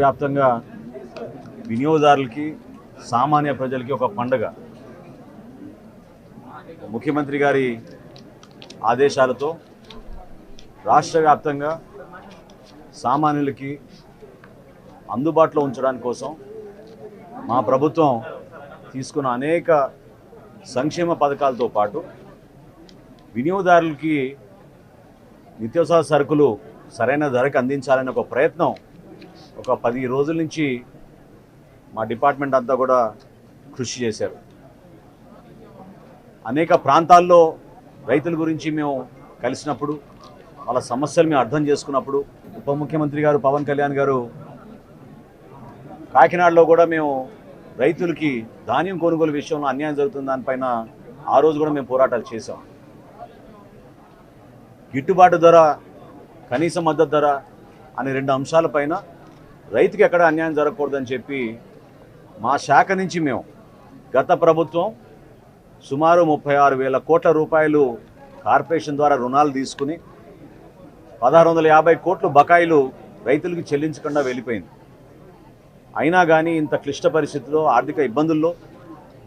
వ్యాప్తంగా వినియోగదారులకి సామాన్య ప్రజలకి ఒక పండగ. ముఖ్యమంత్రి గారి ఆదేశాలతో రాష్ట్ర వ్యాప్తంగా సామాన్యులకి అందుబాటులో ఉంచడానికి కోసం మా ప్రభుత్వం తీసుకున్న అనేక సంక్షేమ పథకాలతో పాటు వినియోగదారులకి నిత్యావసర సరుకులు సరైన ధరకు అందించాలనే ఒక ప్రయత్నం ఒక పది రోజుల నుంచి మా డిపార్ట్మెంట్ అంతా కూడా కృషి చేశారు. అనేక ప్రాంతాల్లో రైతుల గురించి మేము కలిసినప్పుడు వాళ్ళ సమస్యలు మేము అర్థం చేసుకున్నప్పుడు ఉప ముఖ్యమంత్రి గారు పవన్ కళ్యాణ్ గారు కాకినాడలో కూడా మేము రైతులకి ధాన్యం కొనుగోలు విషయంలో అన్యాయం జరుగుతుంది దానిపైన ఆ రోజు కూడా మేము పోరాటాలు చేశాం. గిట్టుబాటు ధర కనీస మద్దతు ధర అనే రెండు అంశాలపైన రైతుకి ఎక్కడ అన్యాయం జరగకూడదని చెప్పి మా శాఖ నుంచి మేము గత ప్రభుత్వం సుమారు ముప్పై ఆరు వేల కోట్ల రూపాయలు కార్పొరేషన్ ద్వారా రుణాలు తీసుకుని పదహారు వందల యాభై కోట్లు బకాయిలు రైతులకు చెల్లించకుండా వెళ్ళిపోయింది. అయినా కానీ ఇంత క్లిష్ట పరిస్థితుల్లో ఆర్థిక ఇబ్బందుల్లో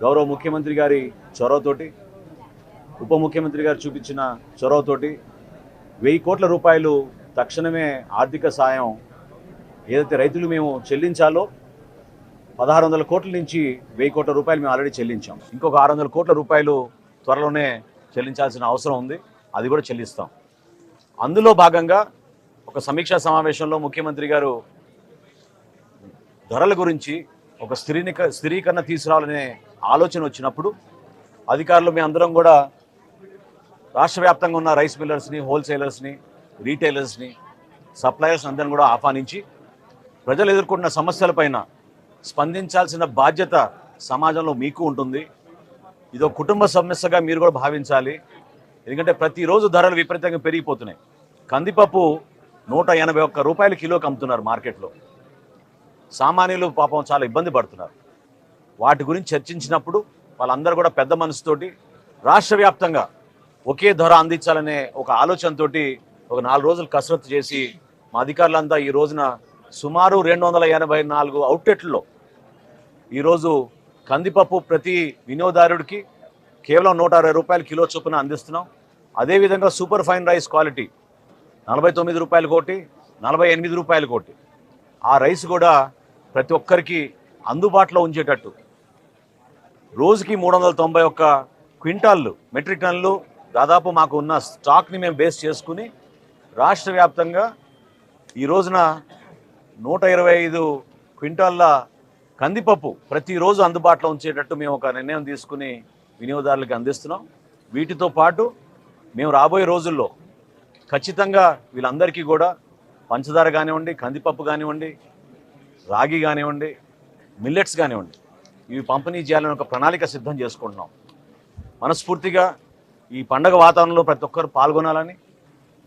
గౌరవ ముఖ్యమంత్రి గారి చొరవతోటి ఉప ముఖ్యమంత్రి గారు చూపించిన చొరవతోటి వెయ్యి కోట్ల రూపాయలు తక్షణమే ఆర్థిక సాయం ఏదైతే రైతులు మేము చెల్లించాలో పదహారు వందల కోట్ల నుంచి వెయ్యి కోట్ల రూపాయలు మేము ఆల్రెడీ చెల్లించాం. ఇంకొక ఆరు వందల కోట్ల రూపాయలు త్వరలోనే చెల్లించాల్సిన అవసరం ఉంది. అది కూడా చెల్లిస్తాం. అందులో భాగంగా ఒక సమీక్షా సమావేశంలో ముఖ్యమంత్రి గారు ధరల గురించి ఒక స్థిరీనిక స్థిరీకరణ తీసుకురావాలనే ఆలోచన వచ్చినప్పుడు అధికారులు మీ అందరం కూడా రాష్ట్ర వ్యాప్తంగా ఉన్న రైస్ మిల్లర్స్ని హోల్సేలర్స్ని రీటైలర్స్ని సప్లయర్స్ అందరిని కూడా ఆహ్వానించి ప్రజలు ఎదుర్కొంటున్న సమస్యలపైన స్పందించాల్సిన బాధ్యత సమాజంలో మీకు ఉంటుంది. ఇదో కుటుంబ సమస్యగా మీరు కూడా భావించాలి. ఎందుకంటే ప్రతిరోజు ధరలు విపరీతంగా పెరిగిపోతున్నాయి. కందిపప్పు నూట ఎనభై ఒక్క రూపాయలు కిలోకి అమ్ముతున్నారు మార్కెట్లో. సామాన్యులు పాపం చాలా ఇబ్బంది పడుతున్నారు. వాటి గురించి చర్చించినప్పుడు వాళ్ళందరూ కూడా పెద్ద మనసుతోటి రాష్ట్ర వ్యాప్తంగా ఒకే ధర అందించాలనే ఒక ఆలోచనతోటి ఒక నాలుగు రోజులు కసరత్తు చేసి మా అధికారులంతా ఈ రోజున సుమారు రెండు వందల ఎనభై నాలుగు అవుట్లెట్లో ఈరోజు కందిపప్పు ప్రతి వినియోగదారుడికి కేవలం నూట అరవై రూపాయలు కిలో చొప్పున అందిస్తున్నాం. అదేవిధంగా సూపర్ ఫైన్ రైస్ క్వాలిటీ నలభై తొమ్మిది రూపాయలు కోటి నలభై ఎనిమిది రూపాయలు కోటి. ఆ రైస్ కూడా ప్రతి ఒక్కరికి అందుబాటులో ఉంచేటట్టు. రోజుకి మూడు వందల తొంభై ఒక్క క్వింటాళ్ళు మెట్రిక్ టన్నులు దాదాపు మాకు ఉన్న స్టాక్ని మేము బేస్ చేసుకుని రాష్ట్ర వ్యాప్తంగా ఈ రోజున నూట ఇరవై ఐదు క్వింటాళ్ళ కందిపప్పు ప్రతిరోజు అందుబాటులో ఉంచేటట్టు మేము ఒక నిర్ణయం తీసుకుని వినియోగదారులకు అందిస్తున్నాం. వీటితో పాటు మేము రాబోయే రోజుల్లో ఖచ్చితంగా వీళ్ళందరికీ కూడా పంచదార కానివ్వండి కందిపప్పు కానివ్వండి రాగి కానివ్వండి మిల్లెట్స్ కానివ్వండి ఇవి పంపిణీ చేయాలని ఒక ప్రణాళిక సిద్ధం చేసుకుంటున్నాం. మనస్ఫూర్తిగా ఈ పండగ వాతావరణంలో ప్రతి ఒక్కరు పాల్గొనాలని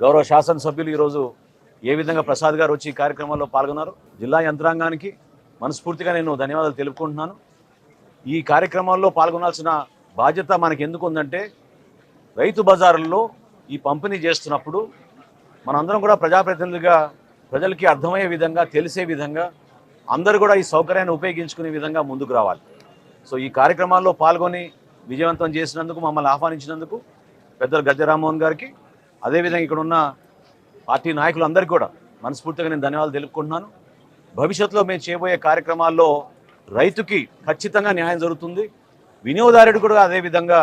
గౌరవ శాసనసభ్యులు ఈరోజు ఏ విధంగా ప్రసాద్ గారు వచ్చి ఈ కార్యక్రమంలో పాల్గొన్నారు? జిల్లా యంత్రాంగానికి మనస్ఫూర్తిగా నేను ధన్యవాదాలు తెలుపుకుంటున్నాను. ఈ కార్యక్రమాల్లో పాల్గొనాల్సిన బాధ్యత మనకి ఎందుకు ఉందంటే రైతు బజారుల్లో ఈ పంపిణీ చేస్తున్నప్పుడు మనందరం కూడా ప్రజాప్రతినిధులుగా ప్రజలకి అర్థమయ్యే విధంగా తెలిసే విధంగా అందరూ కూడా ఈ సౌకర్యాన్ని ఉపయోగించుకునే విధంగా ముందుకు రావాలి. సో ఈ కార్యక్రమాల్లో పాల్గొని విజయవంతం చేసినందుకు మమ్మల్ని ఆహ్వానించినందుకు పెద్దలు గద్దె రామ్మోహన్ గారికి అదేవిధంగా ఇక్కడ ఉన్న పార్టీ నాయకులందరికీ కూడా మనస్ఫూర్తిగా నేను ధన్యవాదాలు తెలుపుకుంటున్నాను. భవిష్యత్తులో మేము చేయబోయే కార్యక్రమాల్లో రైతుకి ఖచ్చితంగా న్యాయం జరుగుతుంది. వినియోగదారుడు కూడా అదేవిధంగా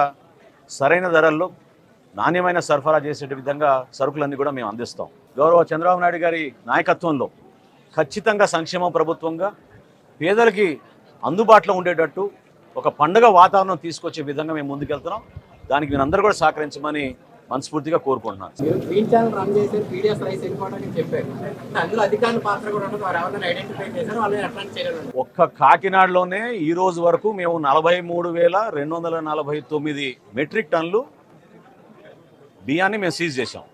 సరైన ధరల్లో నాణ్యమైన సరఫరా చేసే విధంగా సరుకులన్నీ కూడా మేము అందిస్తాం. గౌరవ చంద్రబాబు నాయుడు గారి నాయకత్వంలో ఖచ్చితంగా సంక్షేమ ప్రభుత్వంగా పేదలకి అందుబాటులో ఉండేటట్టు ఒక పండుగ వాతావరణం తీసుకొచ్చే విధంగా మేము ముందుకెళ్తున్నాం. దానికి మీరు అందరూ కూడా సహకరించమని మనస్ఫూర్తిగా కోరుకుంటున్నాను. ఒక్క కాకినాడలోనే ఈ రోజు వరకు మేము నలభై మూడు వేల రెండు వందల నలభై తొమ్మిది మెట్రిక్ టన్నులు బియ్యాన్ని మేము సీజ్ చేశాం.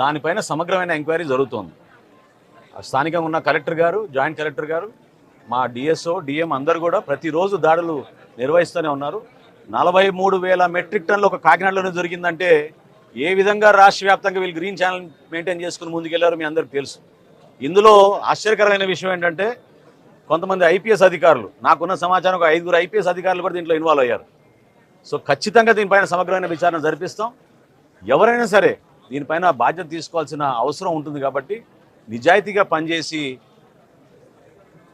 దానిపైన సమగ్రమైన ఎంక్వైరీ జరుగుతోంది. స్థానికంగా ఉన్న కలెక్టర్ గారు జాయింట్ కలెక్టర్ గారు మా డిఎస్ఓ డిఎం అందరు కూడా ప్రతిరోజు దాడులు నిర్వహిస్తూనే ఉన్నారు. నలభై మూడు వేల మెట్రిక్ టన్నులు ఒక కాకినాడలోనే దొరికిందంటే ఏ విధంగా రాష్ట్ర వ్యాప్తంగా వీళ్ళు గ్రీన్ ఛానల్ మెయింటైన్ చేసుకుని ముందుకెళ్ళారో మీ అందరికీ తెలుసు. ఇందులో ఆశ్చర్యకరమైన విషయం ఏంటంటే కొంతమంది ఐపీఎస్ అధికారులు నాకున్న సమాచారం ఒక ఐదుగురు ఐపీఎస్ అధికారులు కూడా దీంట్లో ఇన్వాల్వ్ అయ్యారు. సో ఖచ్చితంగా దీనిపైన సమగ్రమైన విచారణ జరిపిస్తాం. ఎవరైనా సరే దీనిపైన బాధ్యత తీసుకోవాల్సిన అవసరం ఉంటుంది కాబట్టి నిజాయితీగా పనిచేసి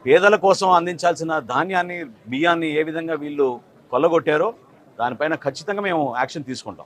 పేదల కోసం అందించాల్సిన ధాన్యాన్ని బియ్యాన్ని ఏ విధంగా వీళ్ళు కొల్లగొట్టారో దానిపైన ఖచ్చితంగా మేము యాక్షన్ తీసుకుంటాం.